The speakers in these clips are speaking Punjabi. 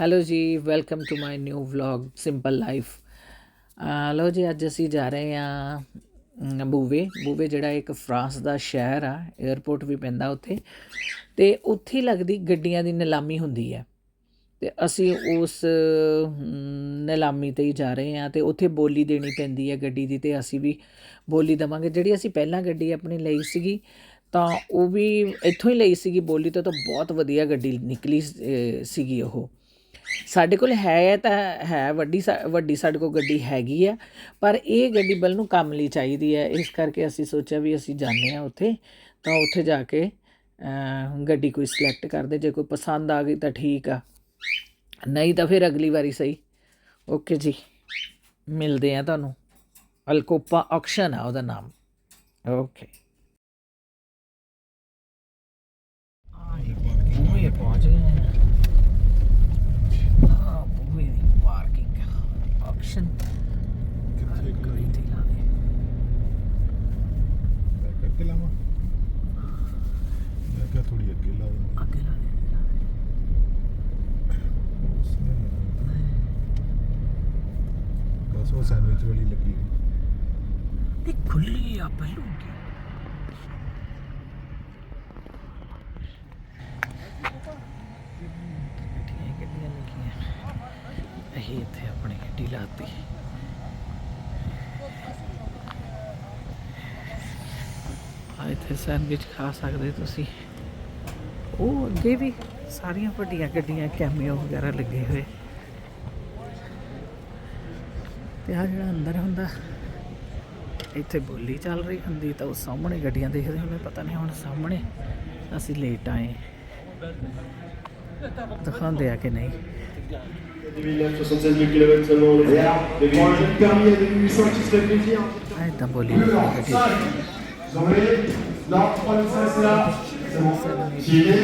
Hello ji welcome to my new vlog simple life ਲਓ ਜੀ ਅੱਜ ਅਸੀਂ ਜਾ ਰਹੇ ਆ ਬੂਵੇ। ਬੂਵੇ ਜਿਹੜਾ ਇੱਕ ਫਰਾਂਸ ਦਾ ਸ਼ਹਿਰ ਆ 에ਅਰਪੋਰਟ ਵੀ ਪੈਂਦਾ ਉੱਥੇ। ਤੇ ਉੱਥੇ ਲੱਗਦੀ ਗੱਡੀਆਂ ਦੀ ਨਿਲਾਮੀ ਹੁੰਦੀ ਹੈ। ਤੇ ਅਸੀਂ ਉਸ ਨਿਲਾਮੀ ਤੇ ਹੀ ਜਾ ਰਹੇ ਆ ਤੇ ਉੱਥੇ ਬੋਲੀ ਦੇਣੀ ਪੈਂਦੀ ਹੈ ਗੱਡੀ ਦੀ ਤੇ ਅਸੀਂ ਵੀ ਬੋਲੀ ਦਵਾਂਗੇ। ਜਿਹੜੀ ਅਸੀਂ ਪਹਿਲਾਂ ਗੱਡੀ ਆਪਣੀ ਲਈ ਸੀਗੀ, ਤਾਂ ਉਹ ਵੀ ਇੱਥੋਂ ਹੀ ਲਈ ਸੀਗੀ ਬੋਲੀ ਤੋਂ ਤਾਂ ਬਹੁਤ ਵਧੀਆ ਗੱਡੀ ਨਿਕਲੀ ਸੀਗੀ ਉਹ। ਸਾਡੇ ਕੋਲ ਹੈ ਤਾਂ ਹੈ, ਵੱਡੀ ਵੱਡੀ ਸਾਡੇ ਕੋਲ ਗੱਡੀ ਹੈਗੀ ਆ, ਪਰ ਇਹ ਗੱਡੀ ਬਲ ਨੂੰ ਕੰਮ ਲਈ ਚਾਹੀਦੀ ਹੈ। ਇਸ ਕਰਕੇ ਅਸੀਂ ਸੋਚਿਆ ਵੀ ਅਸੀਂ ਜਾਂਦੇ ਆ ਉੱਥੇ, ਤਾਂ ਉੱਥੇ ਜਾ ਕੇ ਗੱਡੀ ਕੋਈ ਸਿਲੈਕਟ ਕਰਦੇ ਜੇ ਕੋਈ ਪਸੰਦ ਆ ਗਈ ਤਾਂ ਠੀਕ ਆ। ਨਹੀਂ ਤਾਂ ਫਿਰ ਅਗਲੀ ਵਾਰੀ ਸਹੀ। ਓਕੇ ਜੀ, ਮਿਲਦੇ ਆ ਤੁਹਾਨੂੰ। ਅਲਕੋਪਾ ਆਕਸ਼ਨ ਆ ਉਹਦਾ ਨਾਮ। ਓਕੇ। ਬੂਹੇ ਪਹੁੰਚ ਗਏ ਹਾਂ। ਆਹ ਬੂਹੇ ਦੀ ਪਾਰਕਿੰਗ ਆਕਸ਼ਨ ਕਿੱਥੇ ਕੋਈ ਤੇ ਲਾ ਦੇ ਮੈਂ ਕਰਕੇ ਲਾਵਾਂ ਮੈਂ ਕਿਹਾ ਥੋੜੀ ਅੱਗੇ ਲਾ ਦੇ ਅੱਗੇ ਲਾ ਦੇ ਅੱਗੇ ਲਾ ਉਸਨੇ ਬਸ ਉਹ ਸੈਂਡਵਿਚ ਵਾਲੀ ਲੱਗੀ ਹੋਈ। ਦੇ। ਇਹ ਖੁੱਲੀ ਆ ਪਹਿਲੂ ਕੀ ਗੱਡੀਆਂ ਹੀ ਗੱਡੀਆਂ ਲੱਗੀਆਂ ਅਸੀਂ ਇੱਥੇ ਆਪਣੀ ਗੱਡੀ ਲਾਤੀ ਆ ਇੱਥੇ ਸੈਂਡਵਿਚ ਖਾ ਸਕਦੇ ਤੁਸੀਂ ਉਹ ਅੱਗੇ ਵੀ ਸਾਰੀਆਂ ਵੱਡੀਆਂ ਗੱਡੀਆਂ ਕੈਮੀਓ ਵਗੈਰਾ ਲੱਗੇ ਹੋਏ ਤੇ ਆ ਜਿਹੜਾ ਅੰਦਰ ਹੁੰਦਾ ਇੱਥੇ ਬੋਲੀ ਚੱਲ ਰਹੀ ਹੁੰਦੀ ਤਾਂ ਉਹ ਸਾਹਮਣੇ ਗੱਡੀਆਂ ਦੇਖਦੇ ਹੁੰਦੇ ਪਤਾ ਨਹੀਂ ਹੁਣ ਸਾਹਮਣੇ ਅਸੀਂ ਲੇਟ ਆਏ ਦਿਖਾਉਂਦੇ ਆ ਕਿ ਨਹੀਂ 76 000 km seulement on est là. Les pour un permis à 2800 qui se fait plaisir. Ah, t'as bolé. 5, vous Non, 3005 c'est là. C'est bon. J'y ai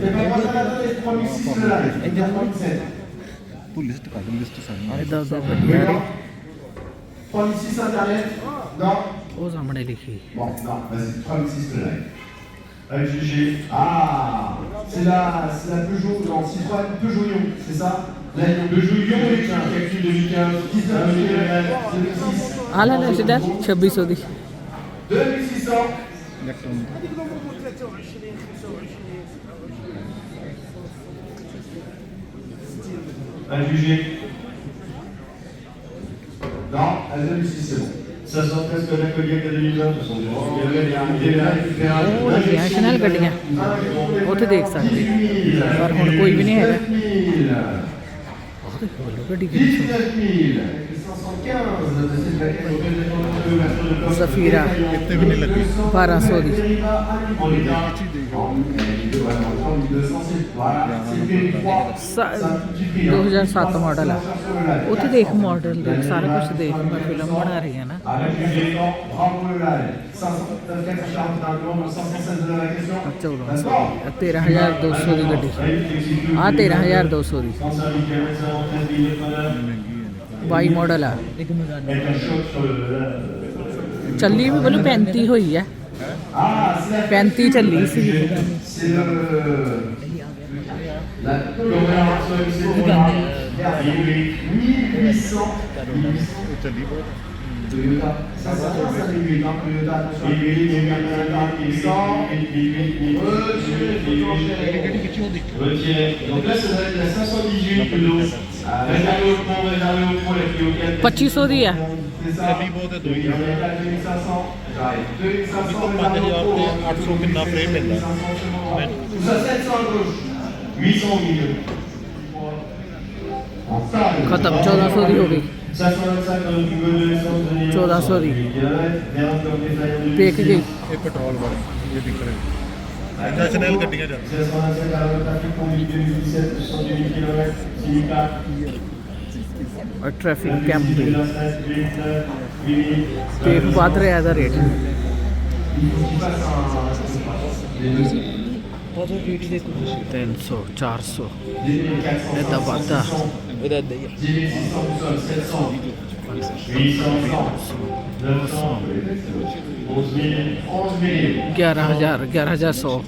C'est pas moi qui ai 3006 c'est là. Et 3007. तू लिस्ट काढ लिस्ट सांग अरे दस दस बजे policy non bon non vas-y 36 de live avec GG ah c'est la Peugeot non Citroën Peugeot c'est ça? La Peugeot Lyon électrique, calcul 2015, 19 km, 2006. ਆ ਲੈ ਲੈ ਸਿੱਧਾ 2600 ਦੀ 2600 Un jugé. Non, à 2006 c'est bon. 513 collègues collègues à 2020, ce sont des gens qui avaient des ਉਹ ਲੱਗੀਆਂ ਸ਼ਨਲ ਗੱਡੀਆਂ ਉੱਥੇ ਦੇਖ ਸਕਦੇ ਪਰ ਹੁਣ ਕੋਈ ਵੀ ਨਹੀਂ ਹੈਗਾ ਉਹ ਦੇਖੋ ਵੱਲੋਂ ਗੱਡੀ ਕਿੰਨੀ ਸੋਹਣੀ। 19515 ਜ਼ਫੀਰਾ ਕਿਤੇ ਵੀ ਨਹੀਂ ਲੱਗੀ 1200 ਦੀ ਸ- 2007 ਮਾਡਲ ਆ। ਉੱਥੇ ਦੇਖ ਮਾਡਲ ਦੇਖ ਸਾਰਾ ਕੁਝ ਦੇਖ ਮੈਂ ਫਿਲਮ ਬਣਾ ਰਹੀ ਹਾਂ ਨਾ। ਆਹ 1400 ਦੀ, ਆਹ 13200 ਦੀ ਗੱਡੀ। ਆ 13200 ਦੀ 22 ਮਾਡਲ ਆ। ਚੱਲੀ ਵੀ ਬੋਲੋ 35 ਹੋਈ ਆ। 35 ਚੱਲੀ ਸੀ La commémoration exceptionnelle. ਉਹ ਚੱਲੀ ਬਹੁਤ Toyota. Ça, ça, ça, ça, les huit, hein, Toyota, attention. Retiré. Donc là, ça doit être la 518 plus Réservé au pont, réservé au pont, la Clio 4. 2500 ਦੀ ਆ. ਚੱਲੀ ਬਹੁਤ ਹੈ ਦੋ ਹੀ Il y en a pas 2500. J'arrive. 2500 réservé au 5000 pont. ਤੇ 800 ਕਿੰਨਾ frame ਮਿਲਦਾ? 2500 chemin droit. Tout ça, 700 à gauche. 800 au milieu. En salle. ਖਤਮ 1400 ਦੀ ਹੋ ਗਈ 525 dans le Hugo de l'essence de Lyon. 1400 ਦੀ। ਵੇਖ ਗਈ ਇਹ ਪੈਟਰੋਲ ਵਾਲੇ ਇਹ ਦਿਖ ਰਹੇ ਇੰਟਰਨੈਸ਼ਨਲ ਗੱਡੀਆਂ ਚੱਲ 525 à le trafic conduite 2017, 118 km, Silica, ਔਰ ਟ੍ਰੈਫਿਕ ਕੈਂਪ ਵੀ 8, 8, ਤੇ ਵੱਧ ਰਿਹਾ ਇਹਦਾ ਰੇਟ ਬਹੁਤ ਵੀਡੀ ਦੇ ਕੁਝ 300 400 ਇਹਦਾ ਵੱਧਦਾ ਇਹਦਾ ਇਦਾਂ ਗਿਆਰ ਹਜ਼ਾਰ ਗਿਆਰਾਂ ਹਜ਼ਾਰ ਸੌ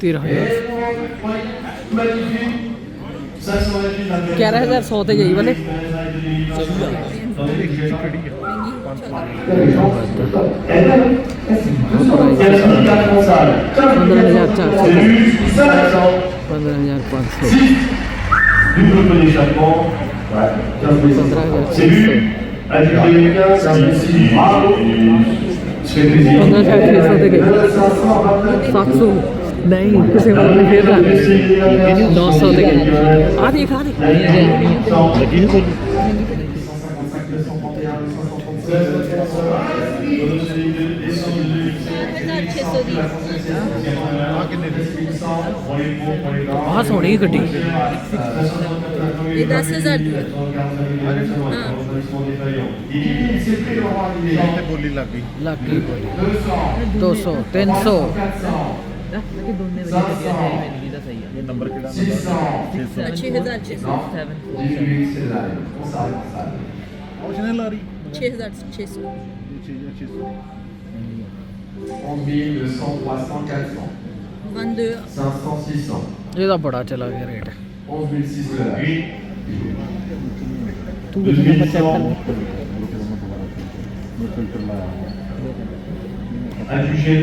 ਤੇਰਾਂ ਹਜ਼ਾਰ ਗਿਆਰਾਂ ਹਜ਼ਾਰ ਸੌ ਤਾਂ ਜਾਈ ਬਣੇ Quando नहीं कुछ नहीं खेल रहा नौ सौ देखे आधी आधी ਬਹੁਤ ਸੋਹਣੀ ਗੱਡੀ। ਇਹ 10000 ਦੀ ਹੈ। ਹਾਂ। ਤੇ ਬੋਲੀ ਲੱਗ ਗਈ। ਲੱਗ ਗਈ। ਬੋਲੀ 200 300 ਲੇਕਿਨ ਦੋਨੇ ਵਜੇ ਤੇ ਗਿਆ ਹੈ ਮੈਨੂੰ ਇਹਦਾ ਸਹੀ ਹੈ ਇਹ ਨੰਬਰ ਕਿਹੜਾ ਨੰਬਰ 6000 6000 7 4000 ਉਹ ਸਾਲ ਸਾਲ ਉਹ ਜਨਰਲ ਆ ਰਹੀ 6600. En 1000, 200, 300, 400. 22. 500, 600. ਇਹਦਾ ਬੜਾ ਚਲਾ ਗਿਆ ਰੇਟ 11 600 la nuit. ਤੂੰ ਕਿੰਨੇ ਦਾ 2100. ਪਤਾ Adjugé.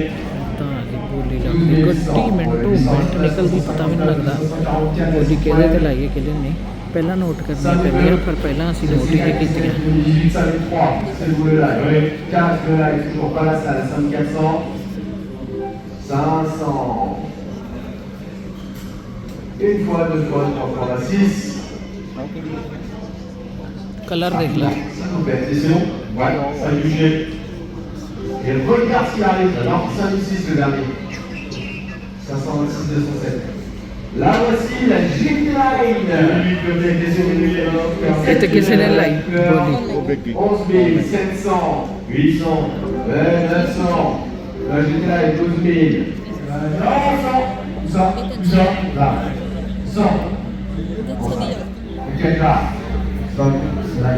ਤਾਂ ਜੀ ਬੋਲੀ ਜਾਂਦੀ ਗੱਡੀ 1200, ਮਿੰਟੋ ਮਿੰਟ ਨਿਕਲਦੀ ਪਤਾ ਵੀ ਨਹੀਂ ਲੱਗਦਾ 1541, ਬੋਲੀ ਕਿਹਦੇ ਤੇ ਲਾਈਏ ਕਿਹਦੇ ਨਹੀਂ ਪਹਿਲਾਂ ਨੋਟ ਕਰਨੀਆਂ ਪੈਂਦੀਆਂ ਪਰ ਪਹਿਲਾਂ ਅਸੀਂ ਨੋਟ ਹੀ ਨਹੀਂ ਕੀਤੀਆਂ 18, ça fait 3. C'est le là. 4 là, toujours pas la salle. 5 400. 500. Une fois, deux fois, trois fois, la 6. Colour ਦੇਖ ਲੈ S'il vous plaît, c'est bon Ouais, ça adjugé. Et le regard qui arrive, alors 506 le dernier. 526 207. Là voici la G-Line. ਇਹ ਤੇ ਕਿਸੇ ਨੇ ਲਾਈ ਬੋਲੀ ਉਹ ਵਿਕ ਗਈ 11 700, 800, 900. La G-Line 12 000. Non, 100. 100. 100. Là. 100. Ok, là. 100. Là.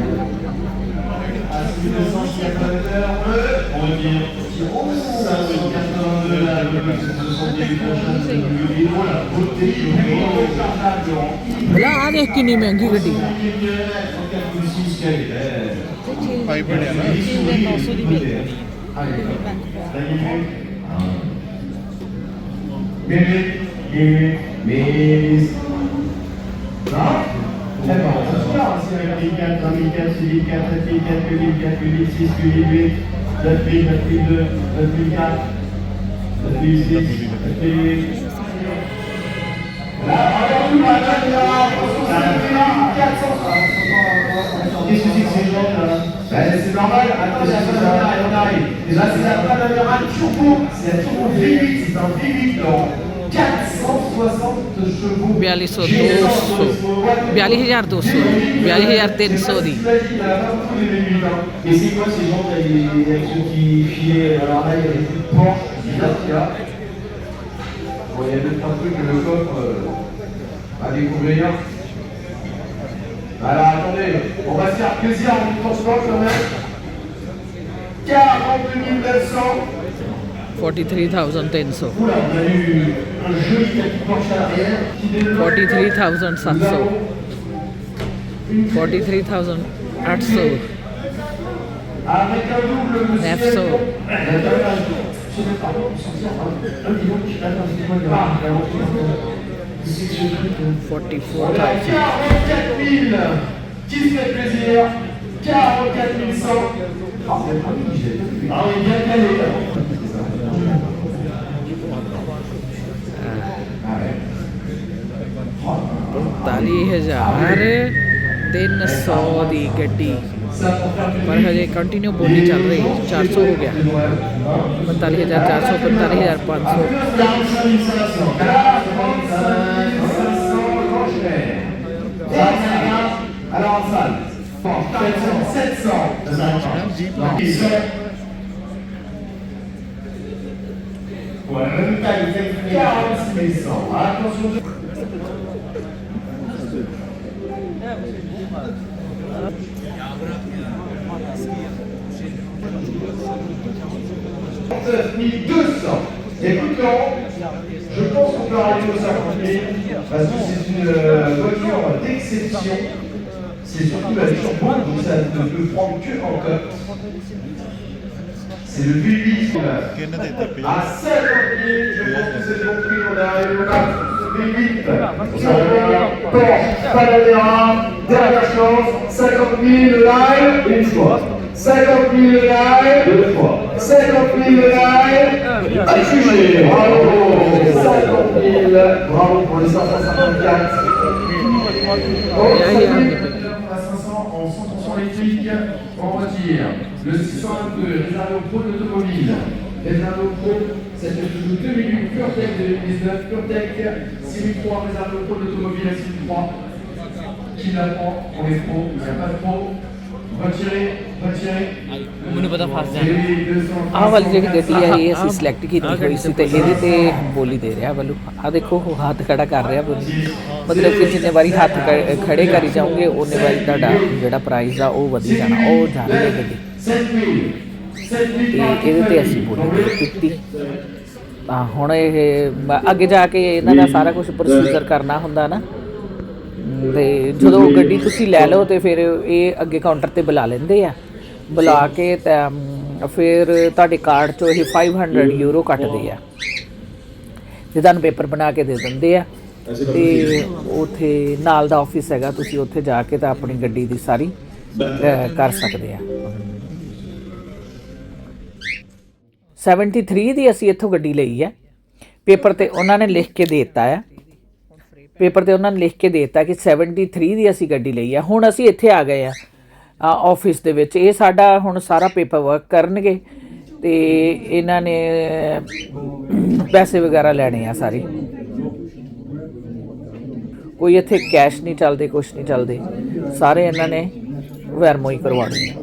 On revient. La an etkinliği mi gitti? Kayboldu ya. Mehmet, Mehmet, Mehmet. Daha? Tekrar. Sıra asya. Bir kez, bir kez, bir kez, bir kez, bir kez, bir kez, bir kez, bir kez, bir kez, bir kez, bir kez, bir kez, bir kez, bir kez, bir kez, bir kez, bir kez, bir kez, bir kez, bir 2008, 2002, 2004, 2006, 2008. Là, Qu'est-ce c'est que ces gens-là C'est on arrive. Déjà, c'est la fin de la turbo, c'est la c'est un million, je sais pas, c'est quoi, il y a un million, Qu'est-ce que c'est que ce truc, hein 44000 44 000 qui se fait plaisir 44 100 Ah, c'est pas lui, j'ai Ah, on forty three thousand सात सौ फोर्टी थ्री थाउज़ेंड आठ सौ नैफ सौ फोर्टी फोर थाउज़ेंड 47300 ਦੀ ਗੱਡੀ ਪਰ ਹਜੇ ਕੰਟੀਨਿਊ ਬੋਲੀ ਚੱਲ ਰਹੀ 400 ਹੋ ਗਿਆ 45400 45500 40 4500 Attention 200. Il je pense qu'on peut arriver aux 50 000 parce que c'est une euh, voiture d'exception. C'est surtout la turbo, donc ça ne peut prendre que en cote. C'est le V8 À 50 000, je pense que c'est compris, on est arrivé au max. V8, Porsche, Panamera, dernière chance, 50 000 live, une fois. 50 000 live, deux fois. 50 000 live. Jugé. Bravo. 50 000. Bravo pour les 554. Oh, 500 en 100% électrique en voiture. Le 622 réservé aux pros de l'automobile. Réservé aux pros, cette toujours 2008 PureTech 2019, PureTech 6003 réservé aux pros de l'automobile à 6003. Qui la prend On est pro, il n'y a pas de pro. Retirez, retirez. ਮੈਨੂੰ ਪਤਾ ਫਸ Et oui, 200. ਆਹ ਵਾਲੀ ਜਿਹੜੀ ਗੱਡੀ ਆ ਇਹ ਅਸੀਂ ਸਿਲੈਕਟ ਕੀਤੀ ਹੋਈ ਸੀ ਤੇ ਇਹਦੇ ਤੇ ਬੋਲੀ ਦੇ ਰਿਹਾ ਬੱਲੂ ਆ ਦੇਖੋ ਉਹ ਹੱਥ ਖੜਾ ਕਰ ਰਿਹਾ ਬੋਲੀ। ਮਤਲਬ ਕਿ ਜਿੰਨੇ ਵਾਰੀ ਹੱਥ ਖੜੇ ਕਰੀ ਜਾਓਗੇ ਉਹਨੇ ਵਾਰੀ ਤੁਹਾਡਾ ਜਿਹੜਾ ਪ੍ਰਾਈਸ ਆ ਉਹ ਵਧੀ ਜਾਣਾ। ਉਹ ਜਾ ਰਹੀ ਹੈ ਗੱਡੀ। 7000. 7000 ਤੇ ਇਹਦੇ ਤੇ ਅਸੀਂ ਬੋਲੀ ਦੇ ਦਿੱਤੀ। ਤਾਂ ਹੁਣ ਇਹ ਅੱਗੇ ਜਾ ਕੇ ਇਹਨਾਂ ਦਾ ਸਾਰਾ ਕੁਝ ਪ੍ਰੋਸੀਜਰ ਕਰਨਾ ਹੁੰਦਾ ਨਾ। ਤੇ ਜਦੋਂ ਗੱਡੀ ਤੁਸੀਂ ਲੈ ਲਓ ਤੇ ਫਿਰ ਇਹ ਅੱਗੇ ਕਾਊਂਟਰ ਤੇ ਬੁਲਾ ਲੈਂਦੇ ਆ। ਬੁਲਾ ਕੇ ਫਿਰ ਤੁਹਾਡੇ ਕਾਰਡ ਚੋਂ ਇਹ 500 ਯੂਰੋ ਕੱਟਦੇ ਆ। ਤੇ ਤੁਹਾਨੂੰ ਪੇਪਰ ਬਣਾ ਕੇ ਦੇ ਦਿੰਦੇ ਆ। ਤੇ ਉਥੇ ਨਾਲ ਦਾ ਆਫਿਸ ਹੈਗਾ ਤੁਸੀਂ ਉੱਥੇ ਜਾ ਕੇ ਤਾਂ ਆਪਣੀ ਗੱਡੀ ਦੀ ਸਾਰੀ ਕਰ ਸਕਦੇ ਆ। 73 ਦੀ ਅਸੀਂ ਇੱਥੋਂ ਗੱਡੀ ਲਈ ਹੈ ਪੇਪਰ ਤੇ ਉਹਨਾਂ ਨੇ ਲਿਖ ਕੇ ਦੇ ਦਿੱਤਾ ਹੈ ਪੇਪਰ ਤੇ ਉਹਨਾਂ ਨੇ ਲਿਖ ਕੇ ਦੇ ਦਿੱਤਾ ਕਿ 73 ਦੀ ਅਸੀਂ ਗੱਡੀ ਲਈ ਆ। ਹੁਣ ਅਸੀਂ ਇੱਥੇ ਆ ਗਏ ਆ ਆਫਿਸ ਦੇ ਵਿੱਚ। ਇਹ ਸਾਡਾ ਹੁਣ ਸਾਰਾ ਪੇਪਰ ਵਰਕ ਕਰਨਗੇ ਤੇ ਇਹਨਾਂ ਨੇ ਪੈਸੇ ਵਗੈਰਾ ਲੈਣੇ ਆ ਸਾਰੇ। ਕੋਈ ਇੱਥੇ ਕੈਸ਼ ਨਹੀਂ ਚੱਲਦੇ ਕੁਝ ਨਹੀਂ ਚੱਲਦੇ। ਸਾਰੇ ਇਹਨਾਂ ਨੇ ਵੈਰਮੋ ਹੀ ਕਰਵਾਉਣੇ ਆ।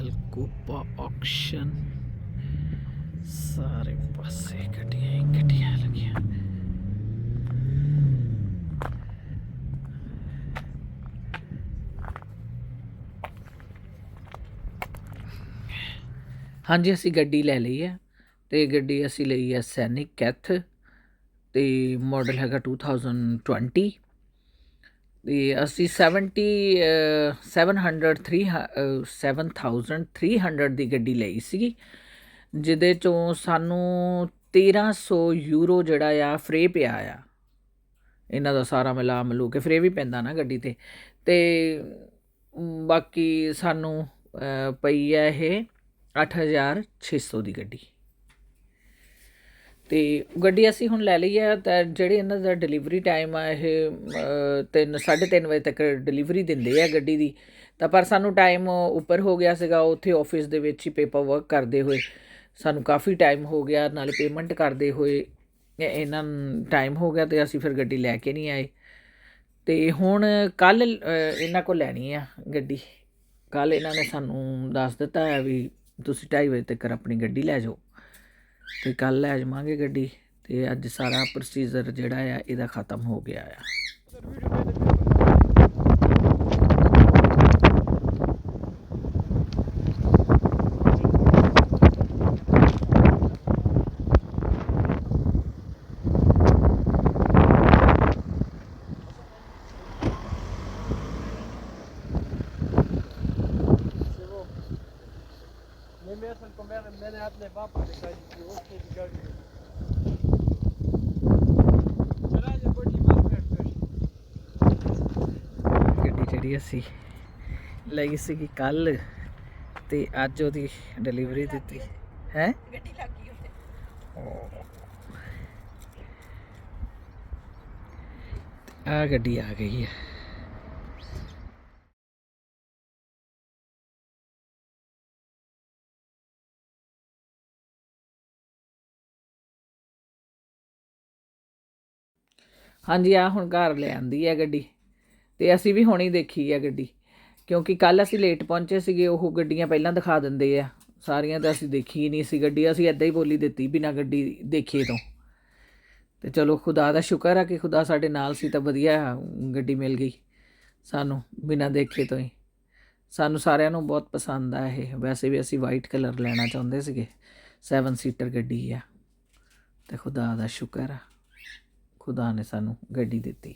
ਅਲਕੂਪਾ ਆਕਸ਼ਨ ਸਾਰੇ ਪਾਸੇ ਗੱਡੀਆਂ ਗੱਡੀਆਂ ਲੱਗੀਆਂ। ਹਾਂਜੀ ਅਸੀਂ ਗੱਡੀ ਲੈ ਲਈ ਹੈ ਅਤੇ ਗੱਡੀ ਅਸੀਂ ਲਈ ਹੈ ਸੈਨਿਕ ਕੈਥ ਅਤੇ ਮਾਡਲ ਹੈਗਾ 2020 ਤੇ ਅਸੀਂ 70 ਅਹ, 700 3 ਅਹ, 7300 ਦੀ ਗੱਡੀ ਲਈ ਸੀਗੀ ਜਿਹਦੇ ਚੋਂ ਸਾਨੂੰ 1300 ਯੂਰੋ ਜਿਹੜਾ ਆ ਫਰੇ ਪਿਆ ਆ। ਇਹਨਾਂ ਦਾ ਸਾਰਾ ਮਿਲਾ ਮਿਲੂ ਕੇ ਫਰੇ ਵੀ ਪੈਂਦਾ ਨਾ ਗੱਡੀ ਤੇ। ਤੇ ਬਾਕੀ ਸਾਨੂੰ ਪਈ ਹੈ ਇਹ 8600 ਦੀ ਗੱਡੀ। ਤੇ ਗੱਡੀ ਅਸੀਂ ਹੁਣ ਲੈ ਲਈ ਹੈ ਤਾਂ ਜਿਹੜੇ ਇਹਨਾਂ ਦਾ ਡਿਲੀਵਰੀ ਟਾਈਮ ਆ ਇਹ ਅ, ਤਿੰਨ 3:30 ਵਜੇ ਤੱਕ ਡਿਲੀਵਰੀ ਦਿੰਦੇ ਆ ਗੱਡੀ ਦੀ। ਤਾਂ ਪਰ ਸਾਨੂੰ ਟਾਈਮ ਉੱਪਰ ਹੋ ਗਿਆ ਸੀਗਾ ਉੱਥੇ ਆਫਿਸ ਦੇ ਵਿੱਚ ਹੀ ਪੇਪਰ ਵਰਕ ਕਰਦੇ ਹੋਏ। ਸਾਨੂੰ ਕਾਫੀ ਟਾਈਮ ਹੋ ਗਿਆ ਨਾਲੇ ਪੇਮੈਂਟ ਕਰਦੇ ਹੋਏ ਇਹਨਾਂ ਟਾਈਮ ਹੋ ਗਿਆ ਤੇ ਅਸੀਂ ਫਿਰ ਗੱਡੀ ਲੈ ਕੇ ਨਹੀਂ ਆਏ। ਤੇ ਹੁਣ ਕੱਲ ਇਹਨਾਂ ਕੋਲ ਲੈਣੀ ਆ ਗੱਡੀ। ਕੱਲ ਇਹਨਾਂ ਨੇ ਸਾਨੂੰ ਦੱਸ ਦਿੱਤਾ ਹੈ ਵੀ ਤੁਸੀਂ 2:30 ਵਜੇ ਤੱਕ ਆਪਣੀ ਗੱਡੀ ਲੈ ਜਾਓ ਤੇ ਕੱਲ ਲੈ ਜਾਵਾਂਗੇ ਗੱਡੀ ਤੇ ਅੱਜ ਸਾਰਾ ਪ੍ਰੋਸੀਜਰ ਜਿਹੜਾ ਆ, ਇਹਦਾ ਖਤਮ ਹੋ ਗਿਆ ਆ ਗੱਡੀ ਜਿਹੜੀ ਅਸੀਂ। ਲਈ ਸੀਗੀ ਕੱਲ ਤੇ ਅੱਜ ਉਹਦੀ ਡਿਲੀਵਰੀ ਦਿੱਤੀ। ਹੈ? ਗੱਡੀ ਲੱਗੀ ਆ ਗੱਡੀ ਆ ਗਈ ਹੈ। ਹਾਂਜੀ ਆ ਹੁਣ ਘਰ ਲੈ ਆਂਦੀ ਹੈ ਗੱਡੀ। ਤੇ ਅਸੀਂ ਵੀ ਹੁਣੇ ਦੇਖੀ ਆ ਗੱਡੀ। ਕਿਉਂਕਿ ਕੱਲ ਅਸੀਂ ਲੇਟ ਪਹੁੰਚੇ ਸੀਗੇ, ਉਹ ਗੱਡੀਆਂ ਪਹਿਲਾਂ ਦਿਖਾ ਦਿੰਦੇ ਆ। ਸਾਰੀਆਂ ਤਾਂ ਅਸੀਂ ਦੇਖੀ ਹੀ ਨਹੀਂ ਸੀ ਗੱਡੀ, ਅਸੀਂ ਐਦਾਂ ਹੀ ਬੋਲੀ ਦਿੱਤੀ ਬਿਨਾ ਗੱਡੀ ਦੇਖੇ ਤੋਂ। ਤੇ ਚਲੋ ਖੁਦਾ ਦਾ ਸ਼ੁਕਰ ਆ ਕਿ ਖੁਦਾ ਸਾਡੇ ਨਾਲ ਸੀ ਤਾਂ ਵਧੀਆ ਗੱਡੀ ਮਿਲ ਗਈ ਸਾਨੂੰ ਬਿਨਾ ਦੇਖੇ ਤੋਂ ਹੀ। ਸਾਨੂੰ ਸਾਰਿਆਂ ਨੂੰ ਬਹੁਤ ਪਸੰਦ ਆ ਇਹ। ਵੈਸੇ ਵੀ ਅਸੀਂ ਵਾਈਟ ਕਲਰ ਲੈਣਾ ਚਾਹੁੰਦੇ ਸੀਗੇ। 7 ਸੀਟਰ ਗੱਡੀ ਆ। ਤੇ ਖੁਦਾ ਦਾ ਸ਼ੁਕਰ ਆ। ਖੁਦਾ ਨੇ ਸਾਨੂੰ ਗੱਡੀ ਦਿੱਤੀ।